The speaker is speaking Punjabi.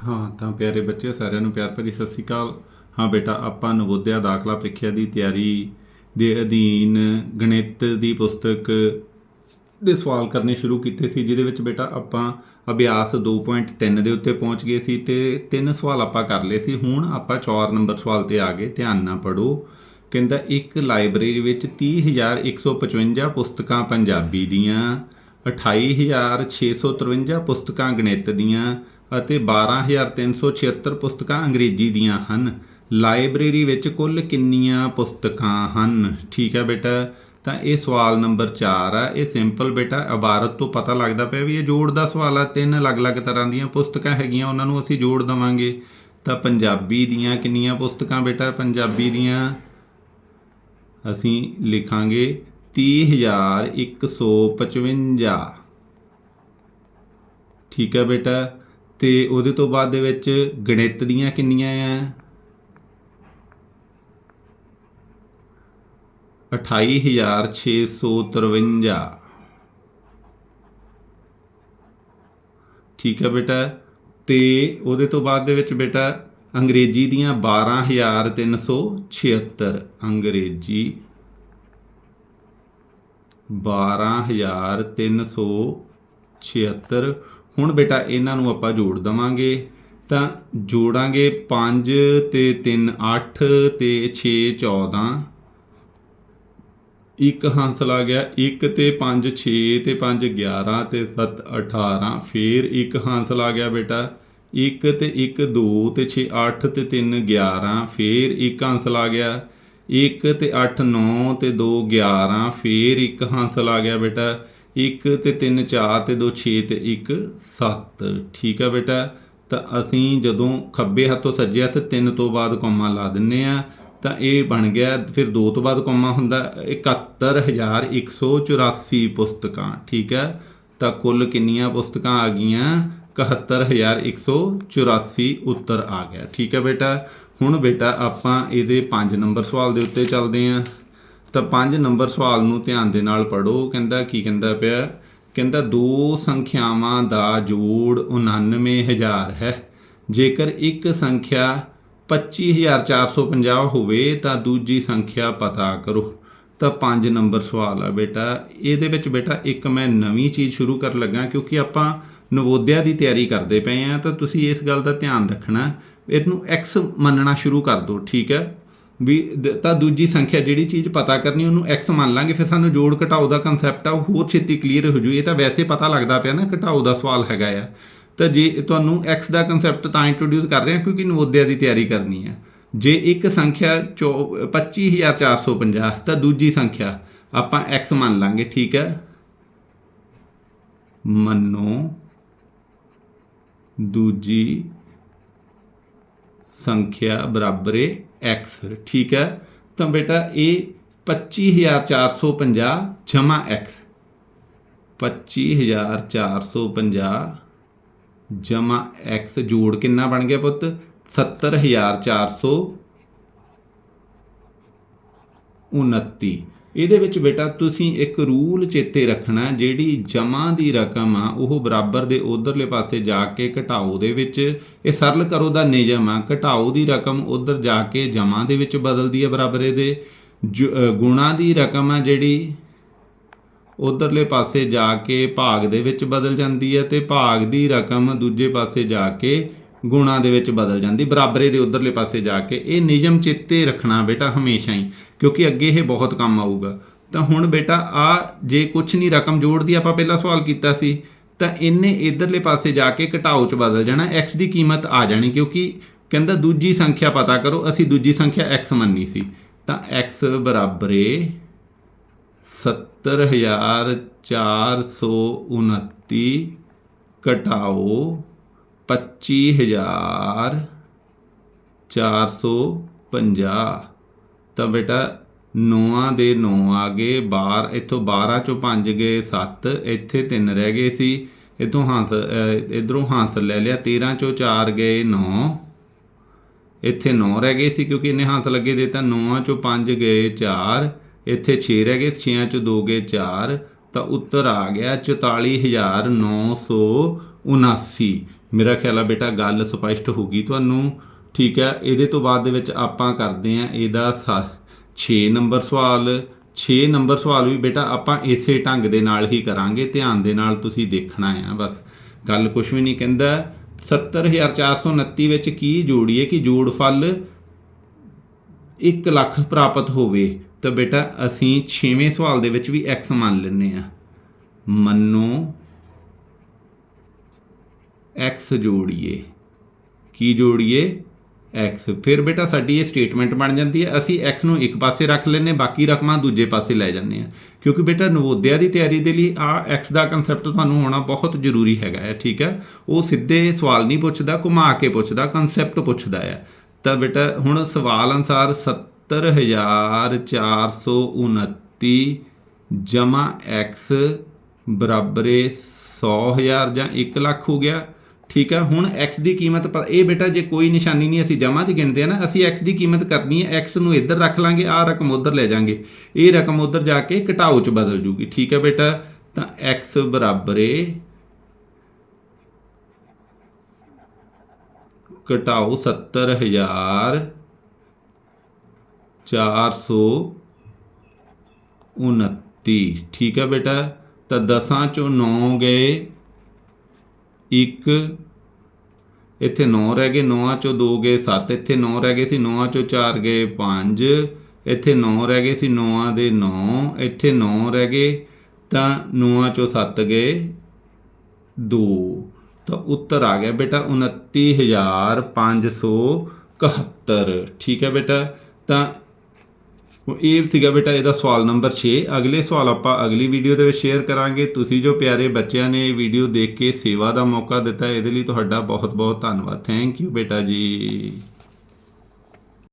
ਹਾਂ, ਤਾਂ ਪਿਆਰੇ ਬੱਚਿਓ, ਸਾਰਿਆਂ ਨੂੰ ਪਿਆਰ ਭਰੀ ਸਤਿ ਸ੍ਰੀ ਅਕਾਲ। ਹਾਂ ਬੇਟਾ, ਆਪਾਂ ਨਵੋਦਿਆ ਦਾਖਲਾ ਪ੍ਰੀਖਿਆ ਦੀ ਤਿਆਰੀ ਦੇ ਅਧੀਨ ਗਣਿਤ ਦੀ ਪੁਸਤਕ ਦੇ ਸਵਾਲ ਕਰਨੇ ਸ਼ੁਰੂ ਕੀਤੇ ਸੀ, ਜਿਹਦੇ ਵਿੱਚ ਬੇਟਾ ਆਪਾਂ ਅਭਿਆਸ 2.3 ਦੇ ਉੱਤੇ ਪਹੁੰਚ ਗਏ ਸੀ ਤੇ ਤਿੰਨ ਸਵਾਲ ਆਪਾਂ ਕਰ ਲਏ ਸੀ। ਹੁਣ ਆਪਾਂ 4 ਨੰਬਰ ਸਵਾਲ ਤੇ ਆ ਗਏ, ਧਿਆਨ ਨਾਲ ਪੜੋ ਕਹਿੰਦਾ, ਇੱਕ ਲਾਇਬ੍ਰੇਰੀ ਵਿੱਚ 30155 ਪੁਸਤਕਾਂ ਪੰਜਾਬੀ ਦੀਆਂ 28653 ਪੁਸਤਕਾਂ ਗਣਿਤ ਦੀਆਂ ਅਤੇ 12376 ਪੁਸਤਕਾਂ ਅੰਗਰੇਜ਼ੀ ਦੀਆਂ ਹਨ। ਲਾਇਬ੍ਰੇਰੀ ਵਿੱਚ ਕੁੱਲ ਕਿੰਨੀਆਂ ਪੁਸਤਕਾਂ ਹਨ? ਠੀਕ ਹੈ ਬੇਟਾ, ਤਾਂ ਇਹ ਸਵਾਲ ਨੰਬਰ 4 ਆ। ਇਹ ਸਿੰਪਲ ਬੇਟਾ ਇਬਾਰਤ ਤੋਂ ਪਤਾ ਲੱਗਦਾ ਪਿਆ ਵੀ ਇਹ ਜੋੜ ਦਾ ਸਵਾਲ ਆ। ਤਿੰਨ ਅਲੱਗ-ਅਲੱਗ ਤਰ੍ਹਾਂ ਦੀਆਂ ਪੁਸਤਕਾਂ ਹੈਗੀਆਂ, ਉਹਨਾਂ ਨੂੰ ਅਸੀਂ ਜੋੜ ਦਵਾਂਗੇ। ਤਾਂ ਪੰਜਾਬੀ ਦੀਆਂ ਕਿੰਨੀਆਂ ਪੁਸਤਕਾਂ ਬੇਟਾ? ਪੰਜਾਬੀ ਦੀਆਂ ਅਸੀਂ ਲਿਖਾਂਗੇ 30155 ਠੀਕ ਹੈ ਬੇਟਾ ਤੇ ਉਹਦੇ ਤੋਂ ਬਾਅਦ ਦੇ ਵਿੱਚ ਗਣਿਤ ਦੀਆਂ ਕਿੰਨੀਆਂ ਆ? 28653 ਠੀਕ ਹੈ ਬੇਟਾ। ਤੇ ਉਹਦੇ ਤੋਂ ਬਾਅਦ ਦੇ ਵਿੱਚ ਬੇਟਾ ਅੰਗਰੇਜ਼ੀ ਦੀਆਂ 12376 ਅੰਗਰੇਜ਼ੀ 12376 ਹੁਣ ਬੇਟਾ, ਇਹਨਾਂ ਨੂੰ ਆਪਾਂ ਜੋੜ ਦਵਾਂਗੇ। ਤਾਂ ਜੋੜਾਂਗੇ 5 ਤੇ 3 8 ਤੇ 6 14 ਇੱਕ ਹਾਸਲ ਆ ਗਿਆ 1 ਤੇ 5 6 ਤੇ 5 11 ਤੇ 7 18 ਫੇਰ ਇੱਕ ਹਾਸਲ ਆ ਗਿਆ ਬੇਟਾ 1 ਤੇ 1 2 ਤੇ 6 8 ਤੇ 3 11 ਫੇਰ ਇੱਕ ਹਾਸਲ ਆ ਗਿਆ 1 ਤੇ 8 9 ਤੇ 2 11 ਫੇਰ ਇੱਕ ਹਾਸਲ ਆ ਗਿਆ ਬੇਟਾ 1 ਤੇ 3 4 ਤੇ 2 6 ਤੇ 1 7 ਠੀਕ ਆ ਬੇਟਾ? ਤਾਂ ਅਸੀਂ ਜਦੋਂ ਖੱਬੇ ਹੱਥੋਂ ਸੱਜੇ ਹੱਥ 3 ਤੋਂ ਬਾਅਦ ਕੋਮਾ ਲਾ ਦਿੰਨੇ ਆ, ਤਾਂ ਇਹ ਬਣ ਗਿਆ, ਫਿਰ 2 ਤੋਂ ਬਾਅਦ ਕੋਮਾ ਹੁੰਦਾ 71184 ਪੁਸਤਕਾਂ। ਠੀਕ ਹੈ ਤਾਂ ਕੁੱਲ ਕਿੰਨੀਆਂ ਪੁਸਤਕਾਂ ਆ ਗਈਆਂ? 71184 ਉੱਤਰ ਆ ਗਿਆ। ਠੀਕ ਹੈ ਬੇਟਾ? ਹੁਣ ਬੇਟਾ ਆਪਾਂ ਇਹਦੇ 5 ਨੰਬਰ ਸਵਾਲ ਦੇ ਉੱਤੇ ਚੱਲਦੇ ਆਂ। ਤਾਂ 5 ਨੰਬਰ ਸਵਾਲ ਨੂੰ ਧਿਆਨ ਦੇ ਨਾਲ ਪੜੋ ਕਹਿੰਦਾ, ਕੀ ਕਹਿੰਦਾ ਪਿਆ? ਕਹਿੰਦਾ, ਦੋ ਸੰਖਿਆਵਾਂ ਦਾ ਜੋੜ 99000 ਹੈ। ਜੇਕਰ ਇੱਕ ਸੰਖਿਆ 25450 ਹੋਵੇ, ਤਾਂ ਦੂਜੀ ਸੰਖਿਆ ਪਤਾ ਕਰੋ। ਤਾਂ 5 ਨੰਬਰ ਸਵਾਲ ਆ ਬੇਟਾ। ਇਹਦੇ ਵਿੱਚ ਬੇਟਾ, ਇੱਕ ਮੈਂ ਨਵੀਂ ਚੀਜ਼ ਸ਼ੁਰੂ ਕਰਨ ਲੱਗਾ, ਕਿਉਂਕਿ ਆਪਾਂ ਨਵੋਦਿਆ ਦੀ ਤਿਆਰੀ ਕਰਦੇ ਪਏ ਆ, ਤਾਂ ਤੁਸੀਂ ਇਸ ਗੱਲ ਦਾ ਧਿਆਨ ਰੱਖਣਾ। ਇਹਨੂੰ x ਮੰਨਣਾ ਸ਼ੁਰੂ ਕਰ ਦਿਓ, ਠੀਕ ਹੈ? ਵੀ ਦ- ਤਾਂ ਦੂਜੀ ਸੰਖਿਆ ਜਿਹੜੀ ਚੀਜ਼ ਪਤਾ ਕਰਨੀ, ਉਹਨੂੰ x ਮੰਨ ਲਾਂਗੇ, ਫਿਰ ਸਾਨੂੰ ਜੋੜ ਘਟਾਓ ਦਾ ਕਨਸੈਪਟ ਆ, ਉਹ ਹੋਰ ਛੇਤੀ ਕਲੀਅਰ ਹੋ ਜੂ। ਇਹ ਤਾਂ ਵੈਸੇ ਪਤਾ ਲੱਗਦਾ ਪਿਆ ਨਾ, ਘਟਾਓ ਦਾ ਸਵਾਲ ਹੈਗਾ ਆ। ਤਾਂ ਜੇ ਤੁਹਾਨੂੰ x ਦਾ ਕਨਸੈਪਟ ਤਾਂ ਇੰਟਰੋਡਿਊਸ ਕਰ ਰਹੇ ਹਾਂ ਕਿਉਂਕਿ ਨਵੋਦਿਆ ਦੀ ਤਿਆਰੀ ਕਰਨੀ ਹੈ ਜੇ ਇੱਕ ਸੰਖਿਆ ਚੌ- 25450 ਤਾਂ ਦੂਜੀ ਸੰਖਿਆ ਆਪਾਂ x ਮੰਨ ਲਾਂਗੇ, ਠੀਕ ਹੈ ਮੰਨੋ। ਦੂਜੀ ਸੰਖਿਆ ਬਰਾਬਰ ਹੈ x, ਠੀਕ ਹੈ? ਤਾਂ ਬੇਟਾ ਇਹ 25450 ਜਮਾ x 25450 ਜਮਾ x ਜੋੜ ਕਿੰਨਾ ਬਣ ਗਿਆ ਪੁੱਤ? 70429 ਇਹਦੇ ਵਿੱਚ ਬੇਟਾ ਤੁਸੀਂ ਇੱਕ ਰੂਲ ਚੇਤੇ ਰੱਖਣਾ ਜਿਹੜੀ ਜਮਾ ਦੀ ਰਕਮ ਆ ਉਹ ਬਰਾਬਰ ਦੇ ਉਧਰਲੇ ਪਾਸੇ ਜਾ ਕੇ ਘਟਾਓ ਦੇ ਵਿੱਚ ਇਹ ਸਰਲ ਕਰੋ ਦਾ ਨਿਯਮ ਆ ਘਟਾਓ ਦੀ ਰਕਮ ਉਧਰ ਜਾ ਕੇ ਜਮਾ ਦੇ ਵਿੱਚ ਬਦਲਦੀ ਹੈ ਬਰਾਬਰੇ ਦੇ ਜ- ਅ, ਗੁਣਾ ਦੀ ਰਕਮ ਆ ਜਿਹੜੀ ਉਧਰਲੇ ਪਾਸੇ ਜਾ ਕੇ ਭਾਗ ਦੇ ਵਿੱਚ ਬਦਲ ਜਾਂਦੀ ਹੈ ਤੇ ਭਾਗ ਦੀ ਰਕਮ ਦੂਜੇ ਪਾਸੇ ਜਾ ਕੇ ਗੁਣਾ ਦੇ ਵਿੱਚ ਬਦਲ ਜਾਂਦੀ, ਬਰਾਬਰੇ ਦੇ ਉਧਰਲੇ ਪਾਸੇ ਜਾ ਕੇ। ਇਹ ਨਿਯਮ ਚਿੱਤੇ ਰੱਖਣਾ ਬੇਟਾ ਹਮੇਸ਼ਾ ਹੀ, ਕਿਉਂਕਿ ਅੱਗੇ ਇਹ ਬਹੁਤ ਕੰਮ ਆਊਗਾ। ਤਾਂ ਹੁਣ ਬੇਟਾ, ਆ ਜੇ ਕੁਝ ਨਹੀਂ ਰਕਮ ਜੋੜਦੀ ਆਪਾਂ ਪਹਿਲਾਂ ਸਵਾਲ ਕੀਤਾ ਸੀ, ਤਾਂ ਇਹਨੇ ਇਧਰਲੇ ਪਾਸੇ ਜਾ ਕੇ ਘਟਾਓ ਚ ਬਦਲ ਜਾਣਾ, x ਦੀ ਕੀਮਤ ਆ ਜਾਣੀ, ਕਿਉਂਕਿ ਕਹਿੰਦਾ ਦੂਜੀ ਸੰਖਿਆ ਪਤਾ ਕਰੋ, ਅਸੀਂ ਦੂਜੀ ਸੰਖਿਆ x ਮੰਨੀ ਸੀ। ਤਾਂ x ਬਰਾਬਰੇ 70429 ਘਟਾਓ 25450 ਤਾਂ ਬੇਟਾ 9 ਦੇ 9 ਆ ਗਏ 12 ਇੱਥੋਂ 12 ਚੋਂ 5 ਗਏ 7 ਇੱਥੇ 3 ਰਹਿ ਗਏ ਸੀ। ਇਥੋਂ ਹਾਂਸ ਇਧਰੋਂ ਹਾਂਸ ਲੈ ਲਿਆ 13 ਚੋਂ 4 ਗਏ 9 ਇੱਥੇ 9 ਰਹਿ ਗਏ ਸੀ ਕਿਉਂਕਿ ਇਹਨੇ ਹਾਂਸ ਲੱਗੇ ਦੇ ਤਾਂ 9 ਚੋਂ 5 ਗਏ 4 ਇੱਥੇ 6 ਰਹਿ ਗਏ 6 ਚੋਂ 2 ਗਏ 4 ਤਾਂ ਉੱਤਰ ਆ ਗਿਆ 44929 79 ਮੇਰਾ ਖਿਆਲ ਆ ਬੇਟਾ, ਗੱਲ ਸਪਸ਼ਟ ਹੋ ਗਈ ਤੁਹਾਨੂੰ। ਠੀਕ ਹੈ ਇਹਦੇ ਤੋਂ ਬਾਅਦ ਦੇ ਵਿੱਚ ਆਪਾਂ ਕਰਦੇ ਹਾਂ ਇਹਦਾ 6 ਨੰਬਰ ਸਵਾਲ। 6 ਨੰਬਰ ਸਵਾਲ ਵੀ ਬੇਟਾ ਆਪਾਂ ਇਸੇ ਢੰਗ ਦੇ ਨਾਲ ਹੀ ਕਰਾਂਗੇ, ਧਿਆਨ ਦੇ ਨਾਲ ਤੁਸੀਂ ਦੇਖਣਾ ਆ ਬਸ। ਗੱਲ ਕੁਝ ਵੀ ਨਹੀਂ ਕਹਿੰਦਾ। 70429 ਵਿੱਚ ਕੀ ਜੋੜੀਏ ਕਿ ਜੋੜ ਫਲ 1 ਲੱਖ ਪ੍ਰਾਪਤ ਹੋਵੇ? ਤਾਂ ਬੇਟਾ, ਅਸੀਂ 6ਵੇਂ ਸਵਾਲ ਦੇ ਵਿੱਚ ਵੀ x ਮੰਨ ਲੈਂਦੇ ਆ। ਮੰਨੋ। X ਜੋੜੀਏ। ਕੀ ਜੋੜੀਏ? X ਫਿਰ ਬੇਟਾ ਸਾਡੀ ਇਹ ਸਟੇਟਮੈਂਟ ਬਣ ਜਾਂਦੀ ਹੈ, ਅਸੀਂ x ਨੂੰ ਇੱਕ ਪਾਸੇ ਰੱਖ ਲੈਨੇ ਬਾਕੀ ਰਕਮਾਂ ਦੂਜੇ ਪਾਸੇ ਲੈ ਜਾਂਦੇ ਆ ਕਿਉਂਕਿ ਬੇਟਾ ਨਵੋਦਿਆ ਦੀ ਤਿਆਰੀ ਦੇ ਲਈ ਆ x ਦਾ ਕਨਸੈਪਟ ਤੁਹਾਨੂੰ ਹੋਣਾ ਬਹੁਤ ਜ਼ਰੂਰੀ ਹੈਗਾ ਹੈ, ਠੀਕ ਹੈ? ਉਹ ਸਿੱਧੇ ਸਵਾਲ ਨਹੀਂ ਪੁੱਛਦਾ, ਘੁਮਾ ਕੇ ਪੁੱਛਦਾ ਕਨਸੈਪਟ ਪੁੱਛਦਾ ਹੈ। ਤਾਂ ਬੇਟਾ ਹੁਣ ਸਵਾਲ ਅਨਸਾਰ 70429 ਜਮਾ x ਬਰਾਬਰ 100000 ਜਾਂ 1 ਲੱਖ ਹੋ ਗਿਆ। ਠੀਕ ਹੈ, ਹੁਣ x ਦੀ ਕੀਮਤ ਪ- ਇਹ ਬੇਟਾ ਜੇ ਕੋਈ ਨਿਸ਼ਾਨੀ ਨਹੀਂ ਅਸੀਂ ਜਮਾ ਦੀ ਗਿਣਦੇ ਆ ਨਾ, ਅਸੀਂ x ਦੀ ਕੀਮਤ ਕਰਨੀ ਹੈ, x ਨੂੰ ਇੱਧਰ ਰੱਖ ਲਾਂਗੇ, ਆਹ ਰਕਮ ਉੱਧਰ ਲੈ ਜਾਾਂਗੇ। ਇਹ ਰਕਮ ਉੱਧਰ ਜਾ ਕੇ ਘਟਾਓ ਚ ਬਦਲ ਜੂਗੀ, ਠੀਕ ਹੈ ਬੇਟਾ? ਤਾਂ x ਬਰਾਬਰ ਏ ਘਟਾਓ 70000 429 ਠੀਕ ਹੈ ਬੇਟਾ? ਤਾਂ 10 ਚੋਂ 9 ਗਏ 1 ਇੱਥੇ 9 ਰਹਿ ਗਏ 9 ਚੋਂ 2 ਗਏ 7 ਇੱਥੇ 9 ਰਹਿ ਗਏ ਸੀ 9 ਚੋਂ 4 ਗਏ 5 ਇੱਥੇ 9 ਰਹਿ ਗਏ ਸੀ 9 ਦੇ 9 ਇੱਥੇ 9 ਰਹਿ ਗਏ ਤਾਂ 9 ਚੋਂ 7 ਗਏ 2 ਤਾਂ ਉੱਤਰ ਆ ਗਿਆ ਬੇਟਾ 29571 ਠੀਕ ਹੈ ਬੇਟਾ, ਤਾਂ ਇਹ ਸੀਗਾ ਬੇਟਾ ਇਹਦਾ ਸਵਾਲ ਨੰਬਰ 6 ਅਗਲੇ ਸਵਾਲ ਆਪਾਂ ਅਗਲੀ ਵੀਡੀਓ ਦੇ ਵਿੱਚ ਸ਼ੇਅਰ ਕਰਾਂਗੇ। ਤੁਸੀਂ ਜੋ ਪਿਆਰੇ ਬੱਚਿਆਂ ਨੇ ਇਹ ਵੀਡੀਓ ਦੇਖ ਕੇ ਸੇਵਾ ਦਾ ਮੌਕਾ ਦਿੱਤਾ, ਇਹਦੇ ਲਈ ਤੁਹਾਡਾ ਬਹੁਤ ਬਹੁਤ ਧੰਨਵਾਦ। ਥੈਂਕ ਯੂ ਬੇਟਾ ਜੀ।